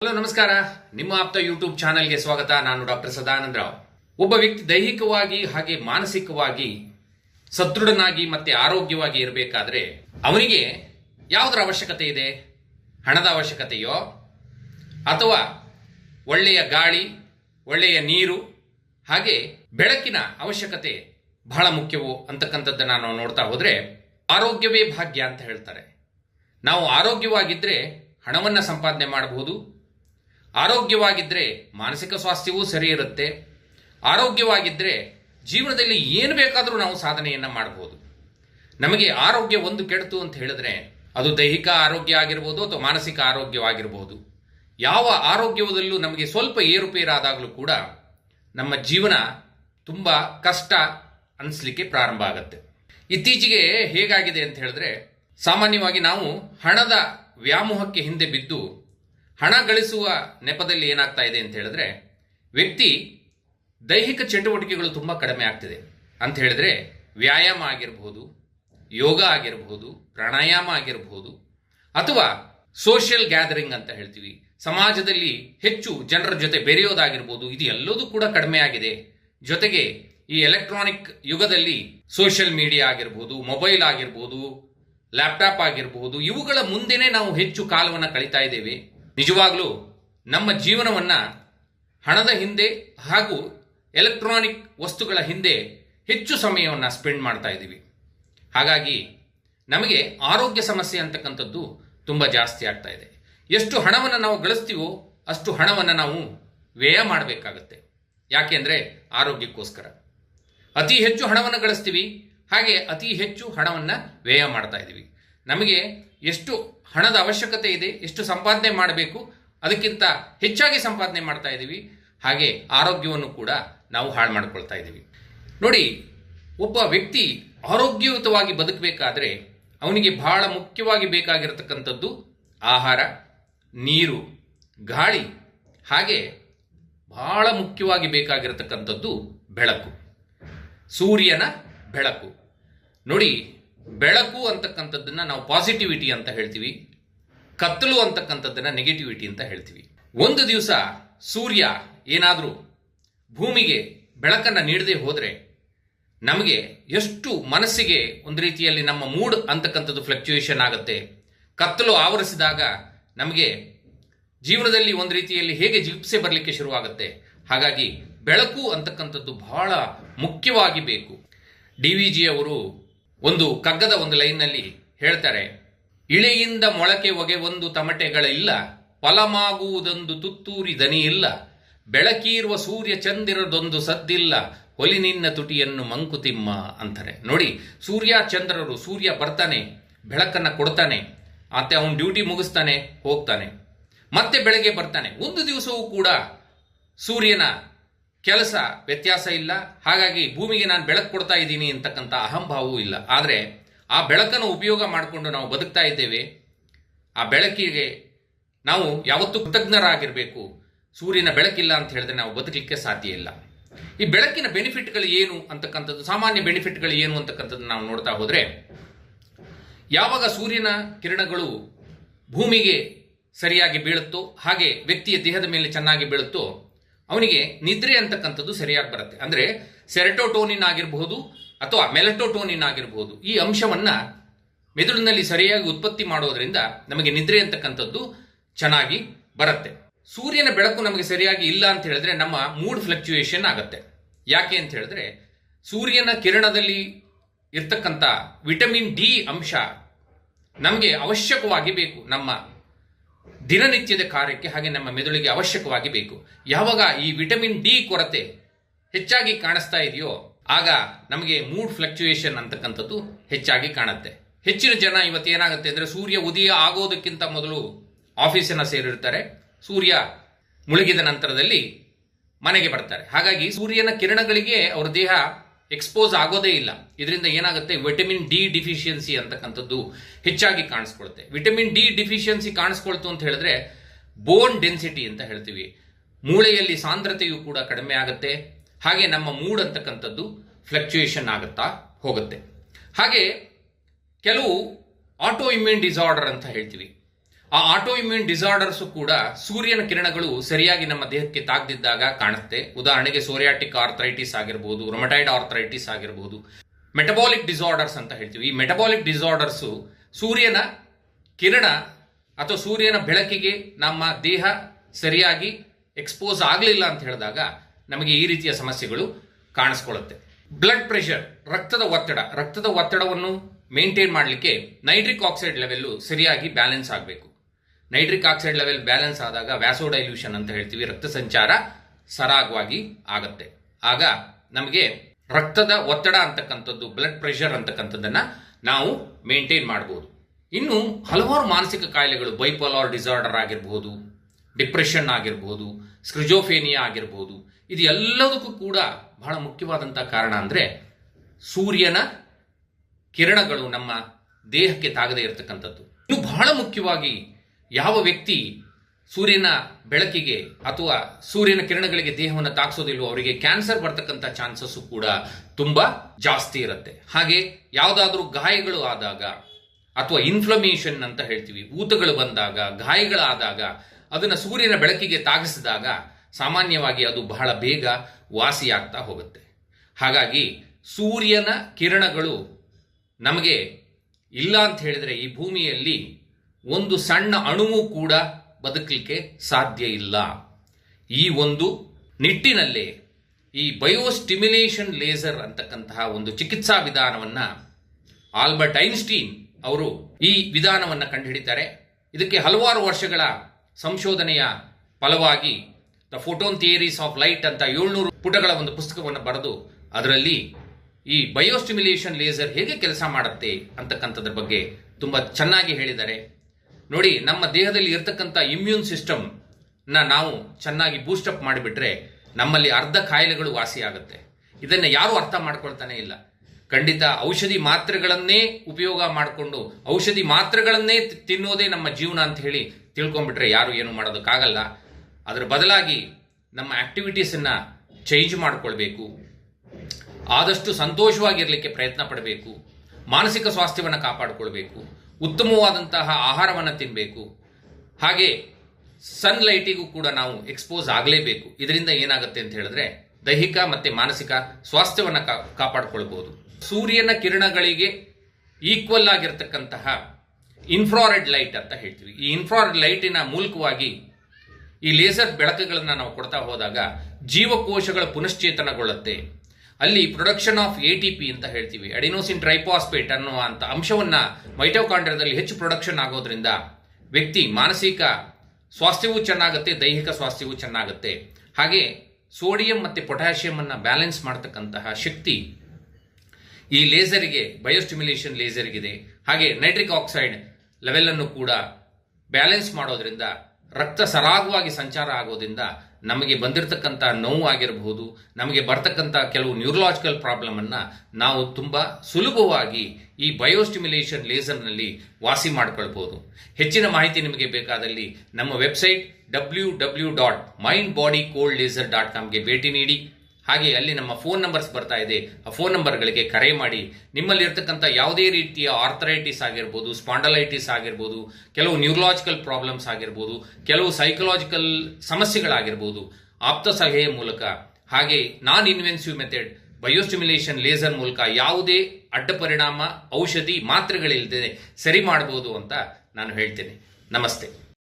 Hello, ನಮಸ್ಕಾರ. ನಿಮ್ಮ ಆಪ್ತ ಯೂಟ್ಯೂಬ್ ಚಾನೆಲ್ಗೆ ಸ್ವಾಗತ. ನಾನು ಡಾಕ್ಟರ್ ಸದಾನಂದ ರಾವ್ ಒಬ್ಬ ವ್ಯಕ್ತಿ ದೈಹಿಕವಾಗಿ ಹಾಗೆ ಮಾನಸಿಕವಾಗಿ ಸದೃಢನಾಗಿ ಮತ್ತೆ ಆರೋಗ್ಯವಾಗಿ ಇರಬೇಕಾದ್ರೆ ಅವನಿಗೆ ಯಾವುದರ ಅವಶ್ಯಕತೆ ಇದೆ? ಹಣದ ಅವಶ್ಯಕತೆಯೋ? ಅಥವಾ ಒಳ್ಳೆಯ ಗಾಳಿ, ಒಳ್ಳೆಯ ನೀರು, ಹಾಗೆ ಬೆಳಕಿನ ಅವಶ್ಯಕತೆ ಬಹಳ ಮುಖ್ಯವು ಅಂತಕ್ಕಂಥದ್ದು ನಾವು ನೋಡ್ತಾ ಹೋದರೆ ಆರೋಗ್ಯವೇ ಭಾಗ್ಯ ಅಂತ ಹೇಳ್ತಾರೆ. ನಾವು ಆರೋಗ್ಯವಾಗಿದ್ದರೆ ಹಣವನ್ನು ಸಂಪಾದನೆ ಮಾಡಬಹುದು ಆರೋಗ್ಯವಾಗಿದ್ದರೆ ಮಾನಸಿಕ ಸ್ವಾಸ್ಥ್ಯವೂ ಸರಿ ಇರುತ್ತೆ. ಆರೋಗ್ಯವಾಗಿದ್ದರೆ ಜೀವನದಲ್ಲಿ ಏನು ಬೇಕಾದರೂ ನಾವು ಸಾಧನೆಯನ್ನು ಮಾಡಬಹುದು ನಮಗೆ ಆರೋಗ್ಯ ಒಂದು ಕೆಡ್ತು ಅಂತ ಹೇಳಿದ್ರೆ ಅದು ದೈಹಿಕ ಆರೋಗ್ಯ ಆಗಿರ್ಬೋದು ಅಥವಾ ಮಾನಸಿಕ ಆರೋಗ್ಯವಾಗಿರ್ಬೋದು. ಯಾವ ಆರೋಗ್ಯದಲ್ಲೂ ನಮಗೆ ಸ್ವಲ್ಪ ಏರುಪೇರಾದಾಗಲೂ ಕೂಡ ನಮ್ಮ ಜೀವನ ತುಂಬ ಕಷ್ಟ ಅನಿಸ್ಲಿಕ್ಕೆ ಪ್ರಾರಂಭ ಆಗುತ್ತೆ. ಇತ್ತೀಚೆಗೆ ಹೇಗಾಗಿದೆ ಅಂತ ಹೇಳಿದ್ರೆ ಸಾಮಾನ್ಯವಾಗಿ ನಾವು ಹಣದ ವ್ಯಾಮೋಹಕ್ಕೆ ಹಿಂದೆ ಬಿದ್ದು ಹಣ ಗಳಿಸುವ ನೆಪದಲ್ಲಿ ಏನಾಗ್ತಾ ಇದೆ ಅಂತ ಹೇಳಿದ್ರೆ, ವ್ಯಕ್ತಿ ದೈಹಿಕ ಚಟುವಟಿಕೆಗಳು ತುಂಬ ಕಡಿಮೆ ಆಗ್ತಿದೆ ಅಂತ ಹೇಳಿದ್ರೆ, ವ್ಯಾಯಾಮ ಆಗಿರಬಹುದು ಯೋಗ ಆಗಿರಬಹುದು ಪ್ರಾಣಾಯಾಮ ಆಗಿರಬಹುದು ಅಥವಾ ಸೋಷಿಯಲ್ ಗ್ಯಾದರಿಂಗ್ ಅಂತ ಹೇಳ್ತೀವಿ. ಸಮಾಜದಲ್ಲಿ ಹೆಚ್ಚು ಜನರ ಜೊತೆ ಬೆರೆಯೋದಾಗಿರ್ಬೋದು, ಇದು ಎಲ್ಲದೂ ಕೂಡ ಕಡಿಮೆ ಆಗಿದೆ. ಜೊತೆಗೆ ಈ ಎಲೆಕ್ಟ್ರಾನಿಕ್ ಯುಗದಲ್ಲಿ ಸೋಷಿಯಲ್ ಮೀಡಿಯಾ ಆಗಿರ್ಬೋದು ಮೊಬೈಲ್ ಆಗಿರ್ಬೋದು ಲ್ಯಾಪ್ಟಾಪ್ ಆಗಿರಬಹುದು ಇವುಗಳ ಮುಂದೆನೇ ನಾವು ಹೆಚ್ಚು ಕಾಲವನ್ನು ಕಳೀತಾ ಇದ್ದೇವೆ. ನಿಜವಾಗ್ಲೂ ನಮ್ಮ ಜೀವನವನ್ನು ಹಣದ ಹಿಂದೆ ಹಾಗೂ ಎಲೆಕ್ಟ್ರಾನಿಕ್ ವಸ್ತುಗಳ ಹಿಂದೆ ಹೆಚ್ಚು ಸಮಯವನ್ನು ಸ್ಪೆಂಡ್ ಮಾಡ್ತಾ ಇದ್ದೀವಿ. ಹಾಗಾಗಿ ನಮಗೆ ಆರೋಗ್ಯ ಸಮಸ್ಯೆ ಅಂತಕ್ಕಂಥದ್ದು ತುಂಬ ಜಾಸ್ತಿ ಆಗ್ತಾ ಇದೆ. ಎಷ್ಟು ಹಣವನ್ನು ನಾವು ಗಳಿಸ್ತೀವೋ ಅಷ್ಟು ಹಣವನ್ನು ನಾವು ವ್ಯಯ ಮಾಡಬೇಕಾಗತ್ತೆ. ಯಾಕೆಂದರೆ ಆರೋಗ್ಯಕ್ಕೋಸ್ಕರ. ಅತಿ ಹೆಚ್ಚು ಹಣವನ್ನು ಗಳಿಸ್ತೀವಿ, ಹಾಗೆ ಅತಿ ಹೆಚ್ಚು ಹಣವನ್ನು ವ್ಯಯ ಮಾಡ್ತಾ ಇದ್ದೀವಿ. ನಮಗೆ ಎಷ್ಟು ಹಣದ ಅವಶ್ಯಕತೆ ಇದೆ, ಎಷ್ಟು ಸಂಪಾದನೆ ಮಾಡಬೇಕು, ಅದಕ್ಕಿಂತ ಹೆಚ್ಚಾಗಿ ಸಂಪಾದನೆ ಮಾಡ್ತಾ ಇದ್ದೀವಿ. ಹಾಗೆ ಆರೋಗ್ಯವನ್ನು ಕೂಡ ನಾವು ಹಾಳು ಮಾಡ್ಕೊಳ್ತಾ ಇದ್ದೀವಿ. ನೋಡಿ, ಒಬ್ಬ ವ್ಯಕ್ತಿ ಆರೋಗ್ಯಯುತವಾಗಿ ಬದುಕಬೇಕಾದ್ರೆ ಅವನಿಗೆ ಬಹಳ ಮುಖ್ಯವಾಗಿ ಬೇಕಾಗಿರತಕ್ಕಂಥದ್ದು ಆಹಾರ, ನೀರು, ಗಾಳಿ, ಹಾಗೆ ಬಹಳ ಮುಖ್ಯವಾಗಿ ಬೇಕಾಗಿರತಕ್ಕಂಥದ್ದು ಬೆಳಕು. ಸೂರ್ಯನ ಬೆಳಕು. ನೋಡಿ ಬೆಳಕು ಅಂತಕ್ಕಂಥದ್ದನ್ನು ನಾವು ಪಾಸಿಟಿವಿಟಿ ಅಂತ ಹೇಳ್ತೀವಿ, ಕತ್ತಲು ಅಂತಕ್ಕಂಥದ್ದನ್ನ ನೆಗೆಟಿವಿಟಿ ಅಂತ ಹೇಳ್ತೀವಿ. ಒಂದು ದಿವಸ ಸೂರ್ಯ ಏನಾದರೂ ಭೂಮಿಗೆ ಬೆಳಕನ್ನು ನೀಡದೆ ಹೋದರೆ ನಮಗೆ ಎಷ್ಟು ಮನಸ್ಸಿಗೆ ಒಂದು ರೀತಿಯಲ್ಲಿ ನಮ್ಮ ಮೂಡ್ ಅಂತಕ್ಕಂಥದ್ದು ಫ್ಲಕ್ಚುಯೇಷನ್ ಆಗುತ್ತೆ. ಕತ್ತಲು ಆವರಿಸಿದಾಗ ನಮಗೆ ಜೀವನದಲ್ಲಿ ಒಂದು ರೀತಿಯಲ್ಲಿ ಹೇಗೆ ಜಿಪ್ಸೆ ಬರಲಿಕ್ಕೆ ಶುರುವಾಗುತ್ತೆ. ಹಾಗಾಗಿ ಬೆಳಕು ಅಂತಕ್ಕಂಥದ್ದು ಬಹಳ ಮುಖ್ಯವಾಗಿ ಬೇಕು. ಡಿ ವಿ ಜಿ ಅವರು ಒಂದು ಕಗ್ಗದ ಒಂದು ಲೈನ್ನಲ್ಲಿ ಹೇಳ್ತಾರೆ, ಇಳೆಯಿಂದ ಮೊಳಕೆ ಒಗೆ ಒಂದು ತಮಟೆಗಳಿಲ್ಲ, ಫಲಮಾಗುವುದೊಂದು ತುತ್ತೂರಿ ದನಿ ಇಲ್ಲ ಬೆಳಕೀರುವ ಸೂರ್ಯ ಚಂದಿರದೊಂದು ಸದ್ದಿಲ್ಲ, ಹೊಲಿ ನಿನ್ನ ತುಟಿಯನ್ನು ಮಂಕುತಿಮ್ಮ ಅಂತಾರೆ. ನೋಡಿ, ಸೂರ್ಯ ಚಂದ್ರರು, ಸೂರ್ಯ ಬರ್ತಾನೆ, ಬೆಳಕನ್ನು ಕೊಡ್ತಾನೆ, ಮತ್ತೆ ಅವನು ಡ್ಯೂಟಿ ಮುಗಿಸ್ತಾನೆ, ಹೋಗ್ತಾನೆ. ಮತ್ತೆ ಬೆಳಗ್ಗೆ ಬರ್ತಾನೆ. ಒಂದು ದಿವಸವೂ ಕೂಡ ಸೂರ್ಯನ ಕೆಲಸ ವ್ಯತ್ಯಾಸ ಇಲ್ಲ. ಹಾಗಾಗಿ ಭೂಮಿಗೆ ನಾನು ಬೆಳಕು ಕೊಡ್ತಾ ಇದ್ದೀನಿ ಅಂತಕ್ಕಂಥ ಅಹಂಭಾವವೂ ಇಲ್ಲ. ಆದರೆ ಆ ಬೆಳಕನ್ನು ಉಪಯೋಗ ಮಾಡಿಕೊಂಡು ನಾವು ಬದುಕ್ತಾ ಇದ್ದೇವೆ. ಆ ಬೆಳಕಿಗೆ ನಾವು ಯಾವತ್ತೂ ಕೃತಜ್ಞರಾಗಿರಬೇಕು. ಸೂರ್ಯನ ಬೆಳಕಿಲ್ಲ ಅಂತ ಹೇಳಿದ್ರೆ ನಾವು ಬದುಕಲಿಕ್ಕೆ ಸಾಧ್ಯ ಇಲ್ಲ. ಈ ಬೆಳಕಿನ ಬೆನಿಫಿಟ್ಗಳು ಏನು ಅಂತಕ್ಕಂಥದ್ದು, ಸಾಮಾನ್ಯ ಬೆನಿಫಿಟ್ಗಳು ಏನು ಅಂತಕ್ಕಂಥದ್ದು ನಾವು ನೋಡ್ತಾ ಹೋದರೆ, ಯಾವಾಗ ಸೂರ್ಯನ ಕಿರಣಗಳು ಭೂಮಿಗೆ ಸರಿಯಾಗಿ ಬೀಳುತ್ತೋ ಹಾಗೆ ವ್ಯಕ್ತಿಯ ದೇಹದ ಮೇಲೆ ಚೆನ್ನಾಗಿ ಬೀಳುತ್ತೋ ಅವನಿಗೆ ನಿದ್ರೆ ಅಂತಕ್ಕಂಥದ್ದು ಸರಿಯಾಗಿ ಬರುತ್ತೆ. ಅಂದರೆ ಸೆರೆಟೋಟೋನಿನ್ ಆಗಿರಬಹುದು ಅಥವಾ ಮೆಲಟೋಟೋನಿನ್ ಆಗಿರಬಹುದು. ಈ ಅಂಶವನ್ನು ಮೆದುಳಿನಲ್ಲಿ ಸರಿಯಾಗಿ ಉತ್ಪತ್ತಿ ಮಾಡೋದ್ರಿಂದ ನಮಗೆ ನಿದ್ರೆ ಅಂತಕ್ಕಂಥದ್ದು ಚೆನ್ನಾಗಿ ಬರುತ್ತೆ. ಸೂರ್ಯನ ಬೆಳಕು ನಮಗೆ ಸರಿಯಾಗಿ ಇಲ್ಲ ಅಂತ ಹೇಳಿದ್ರೆ ನಮ್ಮ ಮೂಡ್ ಫ್ಲಕ್ಚುಯೇಷನ್ ಆಗುತ್ತೆ. ಯಾಕೆ ಅಂತ ಹೇಳಿದ್ರೆ ಸೂರ್ಯನ ಕಿರಣದಲ್ಲಿ ಇರ್ತಕ್ಕಂಥ ವಿಟಮಿನ್ ಡಿ ಅಂಶ ನಮಗೆ ಅವಶ್ಯಕವಾಗಿ ಬೇಕು ನಮ್ಮ ದಿನನಿತ್ಯದ ಕಾರ್ಯಕ್ಕೆ ಹಾಗೆ ನಮ್ಮ ಮೆದುಳಿಗೆ ಅವಶ್ಯಕವಾಗಿ ಬೇಕು. ಯಾವಾಗ ಈ ವಿಟಮಿನ್ ಡಿ ಕೊರತೆ ಹೆಚ್ಚಾಗಿ ಕಾಣಿಸ್ತಾ ಇದೆಯೋ, ಆಗ ನಮಗೆ ಮೂಡ್ ಫ್ಲಕ್ಚುಯೇಷನ್ ಅಂತಕ್ಕಂಥದ್ದು ಹೆಚ್ಚಾಗಿ ಕಾಣುತ್ತೆ. ಹೆಚ್ಚಿನ ಜನ ಇವತ್ತು ಏನಾಗುತ್ತೆ ಅಂದರೆ ಸೂರ್ಯ ಉದಯ ಆಗೋದಕ್ಕಿಂತ ಮೊದಲು ಆಫೀಸನ್ನು ಸೇರಿರ್ತಾರೆ. ಸೂರ್ಯ ಮುಳುಗಿದ ನಂತರದಲ್ಲಿ ಮನೆಗೆ ಬರ್ತಾರೆ. ಹಾಗಾಗಿ ಸೂರ್ಯನ ಕಿರಣಗಳಿಗೆ ಅವರ ದೇಹ ಎಕ್ಸ್ಪೋಸ್ ಆಗೋದೇ ಇಲ್ಲ. ಇದರಿಂದ ಏನಾಗುತ್ತೆ? ವಿಟಮಿನ್ ಡಿ ಡಿಫಿಷಿಯನ್ಸಿ ಅಂತಕ್ಕಂಥದ್ದು ಹೆಚ್ಚಾಗಿ ಕಾಣಿಸ್ಕೊಳುತ್ತೆ. ವಿಟಮಿನ್ ಡಿ ಡಿಫಿಷಿಯನ್ಸಿ ಕಾಣಿಸ್ಕೊಳ್ತು ಅಂತ ಹೇಳಿದ್ರೆ ಬೋನ್ ಡೆನ್ಸಿಟಿ ಅಂತ ಹೇಳ್ತೀವಿ. ಮೂಳೆಯಲ್ಲಿ ಸಾಂದ್ರತೆಯು ಕೂಡ ಕಡಿಮೆ ಆಗುತ್ತೆ. ಹಾಗೆ ನಮ್ಮ ಮೂಡ್ ಅಂತಕ್ಕಂಥದ್ದು ಫ್ಲಕ್ಚುಯೇಷನ್ ಆಗುತ್ತಾ ಹೋಗುತ್ತೆ. ಹಾಗೆ ಕೆಲವು ಆಟೋ ಇಮ್ಯೂನ್ ಡಿಸಾರ್ಡರ್ ಅಂತ ಹೇಳ್ತೀವಿ. ಆ ಆಟೋ ಇಮ್ಯೂನ್ ಡಿಸಾರ್ಡರ್ಸ್ ಕೂಡ ಸೂರ್ಯನ ಕಿರಣಗಳು ಸರಿಯಾಗಿ ನಮ್ಮ ದೇಹಕ್ಕೆ ತಾಗದಿದ್ದಾಗ ಕಾಣುತ್ತೆ. ಉದಾಹರಣೆಗೆ ಸೋರಿಯಾಟಿಕ್ ಆರ್ಥರೈಟಿಸ್ ಆಗಿರಬಹುದು ರೊಮಟೈಡ್ ಆರ್ಥರೈಟಿಸ್ ಆಗಿರಬಹುದು ಮೆಟಬಾಲಿಕ್ ಡಿಸಾರ್ಡರ್ಸ್ ಅಂತ ಹೇಳ್ತೀವಿ. ಈ ಮೆಟಬಾಲಿಕ್ ಡಿಸಾರ್ಡರ್ಸ್ ಸೂರ್ಯನ ಕಿರಣ ಅಥವಾ ಸೂರ್ಯನ ಬೆಳಕಿಗೆ ನಮ್ಮ ದೇಹ ಸರಿಯಾಗಿ ಎಕ್ಸ್ಪೋಸ್ ಆಗಲಿಲ್ಲ ಅಂತ ಹೇಳಿದಾಗ ನಮಗೆ ಈ ರೀತಿಯ ಸಮಸ್ಯೆಗಳು ಕಾಣಿಸ್ಕೊಳ್ಳುತ್ತೆ. ಬ್ಲಡ್ ಪ್ರೆಷರ್ ರಕ್ತದ ಒತ್ತಡ. ರಕ್ತದ ಒತ್ತಡವನ್ನು ಮೇಂಟೈನ್ ಮಾಡಲಿಕ್ಕೆ ನೈಟ್ರಿಕ್ ಆಕ್ಸೈಡ್ ಲೆವೆಲ್ಲು ಸರಿಯಾಗಿ ಬ್ಯಾಲೆನ್ಸ್ ಆಗಬೇಕು. ನೈಟ್ರಿಕ್ ಆಕ್ಸೈಡ್ ಲೆವೆಲ್ ಬ್ಯಾಲೆನ್ಸ್ ಆದಾಗ ವ್ಯಾಸೋಡೈಲ್ಯೂಷನ್ ಅಂತ ಹೇಳ್ತೀವಿ, ರಕ್ತ ಸಂಚಾರ ಸರಾಗವಾಗಿ ಆಗತ್ತೆ. ಆಗ ನಮಗೆ ರಕ್ತದ ಒತ್ತಡ ಅಂತಕ್ಕಂಥದ್ದು ಬ್ಲಡ್ ಪ್ರೆಷರ್ ಅಂತಕ್ಕಂಥದ್ದನ್ನು ನಾವು ಮೇಂಟೈನ್ ಮಾಡಬಹುದು ಇನ್ನು ಹಲವಾರು ಮಾನಸಿಕ ಕಾಯಿಲೆಗಳು ಬೈಪೋಲಾರ್ ಡಿಸಾರ್ಡರ್ ಆಗಿರಬಹುದು ಡಿಪ್ರೆಷನ್ ಆಗಿರಬಹುದು ಸ್ಕ್ರಿಜೋಫೇನಿಯಾ ಆಗಿರಬಹುದು ಇದು ಎಲ್ಲದಕ್ಕೂ ಕೂಡ ಬಹಳ ಮುಖ್ಯವಾದಂಥ ಕಾರಣ ಅಂದ್ರೆ ಸೂರ್ಯನ ಕಿರಣಗಳು ನಮ್ಮ ದೇಹಕ್ಕೆ ತಾಗದೇ ಇರತಕ್ಕಂಥದ್ದು. ಇನ್ನು ಬಹಳ ಮುಖ್ಯವಾಗಿ ಯಾವ ವ್ಯಕ್ತಿ ಸೂರ್ಯನ ಬೆಳಕಿಗೆ ಅಥವಾ ಸೂರ್ಯನ ಕಿರಣಗಳಿಗೆ ದೇಹವನ್ನು ತಾಕ್ಸೋದಿಲ್ವೋ ಅವರಿಗೆ ಕ್ಯಾನ್ಸರ್ ಬರ್ತಕ್ಕಂಥ ಚಾನ್ಸಸ್ ಕೂಡ ತುಂಬ ಜಾಸ್ತಿ ಇರುತ್ತೆ. ಹಾಗೆ ಯಾವುದಾದ್ರೂ ಗಾಯಗಳು ಆದಾಗ ಅಥವಾ ಇನ್ಫ್ಲಮೇಷನ್ ಅಂತ ಹೇಳ್ತೀವಿ, ಊತಗಳು ಬಂದಾಗ, ಗಾಯಗಳಾದಾಗ, ಅದನ್ನು ಸೂರ್ಯನ ಬೆಳಕಿಗೆ ತಾಗಿಸಿದಾಗ ಸಾಮಾನ್ಯವಾಗಿ ಅದು ಬಹಳ ಬೇಗ ವಾಸಿಯಾಗ್ತಾ ಹೋಗುತ್ತೆ. ಹಾಗಾಗಿ ಸೂರ್ಯನ ಕಿರಣಗಳು ನಮಗೆ ಇಲ್ಲ ಅಂತ ಹೇಳಿದರೆ ಈ ಭೂಮಿಯಲ್ಲಿ ಒಂದು ಸಣ್ಣ ಅಣುವು ಕೂಡ ಬದುಕಲಿಕ್ಕೆ ಸಾಧ್ಯ ಇಲ್ಲ. ಈ ಒಂದು ನಿಟ್ಟಿನಲ್ಲೇ ಈ ಬಯೋಸ್ಟಿಮ್ಯುಲೇಷನ್ ಲೇಸರ್ ಅಂತಕ್ಕಂತಹ ಒಂದು ಚಿಕಿತ್ಸಾ ವಿಧಾನವನ್ನು ಆಲ್ಬರ್ಟ್ ಐನ್ಸ್ಟೀನ್ ಅವರು ಈ ವಿಧಾನವನ್ನು ಕಂಡುಹಿಡಿತಾರೆ. ಇದಕ್ಕೆ ಹಲವಾರು ವರ್ಷಗಳ ಸಂಶೋಧನೆಯ ಫಲವಾಗಿ the photon theories of light ಅಂತ ಏಳ್ನೂರು ಪುಟಗಳ ಒಂದು ಪುಸ್ತಕವನ್ನು ಬರೆದು ಅದರಲ್ಲಿ ಈ ಬಯೋಸ್ಟಿಮ್ಯುಲೇಷನ್ ಲೇಸರ್ ಹೇಗೆ ಕೆಲಸ ಮಾಡುತ್ತೆ ಅಂತಕ್ಕಂಥದ್ರ ಬಗ್ಗೆ ತುಂಬ ಚೆನ್ನಾಗಿ ಹೇಳಿದ್ದಾರೆ. ನೋಡಿ, ನಮ್ಮ ದೇಹದಲ್ಲಿ ಇರ್ತಕ್ಕಂಥ ಇಮ್ಯೂನ್ ಸಿಸ್ಟಮ್ನ ನಾವು ಚೆನ್ನಾಗಿ ಬೂಸ್ಟಪ್ ಮಾಡಿಬಿಟ್ರೆ ನಮ್ಮಲ್ಲಿ ಅರ್ಧ ಕಾಯಿಲೆಗಳು ವಾಸಿಯಾಗುತ್ತೆ ಇದನ್ನು ಯಾರು ಅರ್ಥ ಮಾಡ್ಕೊಳ್ತಾನೆ ಇಲ್ಲ. ಖಂಡಿತ ಔಷಧಿ ಮಾತ್ರೆಗಳನ್ನೇ ಉಪಯೋಗ ಮಾಡಿಕೊಂಡು ಔಷಧಿ ಮಾತ್ರೆಗಳನ್ನೇ ತಿನ್ನೋದೇ ನಮ್ಮ ಜೀವನ ಅಂತ ಹೇಳಿ ತಿಳ್ಕೊಂಡ್ಬಿಟ್ರೆ ಯಾರು ಏನು ಮಾಡೋದಕ್ಕಾಗಲ್ಲ. ಅದರ ಬದಲಾಗಿ ನಮ್ಮ ಆ್ಯಕ್ಟಿವಿಟೀಸನ್ನು ಚೇಂಜ್ ಮಾಡಿಕೊಳ್ಬೇಕು. ಆದಷ್ಟು ಸಂತೋಷವಾಗಿರಲಿಕ್ಕೆ ಪ್ರಯತ್ನ ಪಡಬೇಕು. ಮಾನಸಿಕ ಸ್ವಾಸ್ಥ್ಯವನ್ನು ಕಾಪಾಡಿಕೊಳ್ಬೇಕು. ಉತ್ತಮವಾದಂತಹ ಆಹಾರವನ್ನು ತಿನ್ನಬೇಕು ಹಾಗೆ ಸನ್ಲೈಟಿಗೂ ಕೂಡ ನಾವು ಎಕ್ಸ್ಪೋಸ್ ಆಗಲೇಬೇಕು. ಇದರಿಂದ ಏನಾಗುತ್ತೆ ಅಂತ ಹೇಳಿದ್ರೆ ದೈಹಿಕ ಮತ್ತು ಮಾನಸಿಕ ಸ್ವಾಸ್ಥ್ಯವನ್ನು ಕಾ ಕಾಪಾಡಿಕೊಳ್ಬಹುದು ಸೂರ್ಯನ ಕಿರಣಗಳಿಗೆ ಈಕ್ವಲ್ ಆಗಿರ್ತಕ್ಕಂತಹ ಇನ್ಫ್ರಾರೆಡ್ ಲೈಟ್ ಅಂತ ಹೇಳ್ತೀವಿ. ಈ ಇನ್ಫ್ರಾರೆಡ್ ಲೈಟಿನ ಮೂಲಕವಾಗಿ ಈ ಲೇಸರ್ ಬೆಳಕುಗಳನ್ನು ನಾವು ಕೊಡ್ತಾ ಹೋದಾಗ ಜೀವಕೋಶಗಳ ಪುನಶ್ಚೇತನಗೊಳ್ಳುತ್ತೆ. ಅಲ್ಲಿ production of A T P ಅಂತ ಹೇಳ್ತೀವಿ. ಅಡಿನೋಸಿನ್ ಟ್ರೈಪಾಸ್ಪೇಟ್ ಅನ್ನುವ ಅಂತ ಅಂಶವನ್ನ ಮೈಟೋಕಾಂಡ್ರದಲ್ಲಿ ಹೆಚ್ಚು ಪ್ರೊಡಕ್ಷನ್ ಆಗೋದ್ರಿಂದ ವ್ಯಕ್ತಿ ಮಾನಸಿಕ ಸ್ವಾಸ್ಥ್ಯವೂ ಚೆನ್ನಾಗುತ್ತೆ, ದೈಹಿಕ ಸ್ವಾಸ್ಥ್ಯವೂ ಚೆನ್ನಾಗುತ್ತೆ. ಹಾಗೆ ಸೋಡಿಯಂ ಮತ್ತೆ ಪೊಟ್ಯಾಷಿಯಂ ಅನ್ನ ಬ್ಯಾಲೆನ್ಸ್ ಮಾಡತಕ್ಕಂತಹ ಶಕ್ತಿ ಈ ಲೇಸರಿಗೆ ಬಯೋಸ್ಟಿಮ್ಯುಲೇಷನ್ ಲೇಸರ್ಗಿದೆ ಹಾಗೆ ನೈಟ್ರಿಕ್ ಆಕ್ಸೈಡ್ ಲೆವೆಲ್ ಅನ್ನು ಕೂಡ ಬ್ಯಾಲೆನ್ಸ್ ಮಾಡೋದ್ರಿಂದ ರಕ್ತ ಸರಾಗವಾಗಿ ಸಂಚಾರ ಆಗೋದ್ರಿಂದ ನಮಗೆ ಬಂದಿರತಕ್ಕಂಥ ನೋವು ಆಗಿರಬಹುದು, ನಮಗೆ ಬರ್ತಕ್ಕಂಥ ಕೆಲವು ನ್ಯೂರಲಾಜಿಕಲ್ ಪ್ರಾಬ್ಲಮ್ ಅನ್ನ ನಾವು ತುಂಬ ಸುಲಭವಾಗಿ ಈ ಬಯೋಸ್ಟಿಮ್ಯುಲೇಷನ್ ಲೇಸರ್ನಲ್ಲಿ ವಾಸಿ ಮಾಡಿಕೊಳ್ಬೋದು ಹೆಚ್ಚಿನ ಮಾಹಿತಿ ನಿಮಗೆ ಬೇಕಾದಲ್ಲಿ ನಮ್ಮ website W W dot mind body cold laser dot ಕಾಮ್ಗೆ ಭೇಟಿ ನೀಡಿ. ಹಾಗೆ ಅಲ್ಲಿ ನಮ್ಮ ಫೋನ್ ನಂಬರ್ಸ್ ಬರ್ತಾ ಇದೆ. ಆ ಫೋನ್ ನಂಬರ್ಗಳಿಗೆ ಕರೆ ಮಾಡಿ. ನಿಮ್ಮಲ್ಲಿ ಇರ್ತಕ್ಕಂಥ ಯಾವುದೇ ರೀತಿಯ ಆರ್ಥರೈಟಿಸ್ ಆಗಿರ್ಬೋದು ಸ್ಪಾಂಡಲೈಟಿಸ್ ಆಗಿರ್ಬೋದು, ಕೆಲವು ನ್ಯೂರಲಾಜಿಕಲ್ ಪ್ರಾಬ್ಲಮ್ಸ್ ಆಗಿರ್ಬೋದು, ಕೆಲವು ಸೈಕಲಾಜಿಕಲ್ ಸಮಸ್ಯೆಗಳಾಗಿರ್ಬೋದು, ಆಪ್ತ ಸಲಹೆಯ ಮೂಲಕ. ಹಾಗೆ ನಾನ್ ಇನ್ವೆನ್ಸಿವ್ ಮೆಥಡ್ ಬಯೋಸ್ಟಿಮ್ಯುಲೇಷನ್ ಲೇಸರ್ ಮೂಲಕ ಯಾವುದೇ ಅಡ್ಡ ಪರಿಣಾಮ, ಔಷಧಿ ಮಾತ್ರೆಗಳಿಲ್ಲದೆ ಸರಿ ಮಾಡಬಹುದು ಅಂತ ನಾನು ಹೇಳ್ತೇನೆ. ನಮಸ್ತೆ.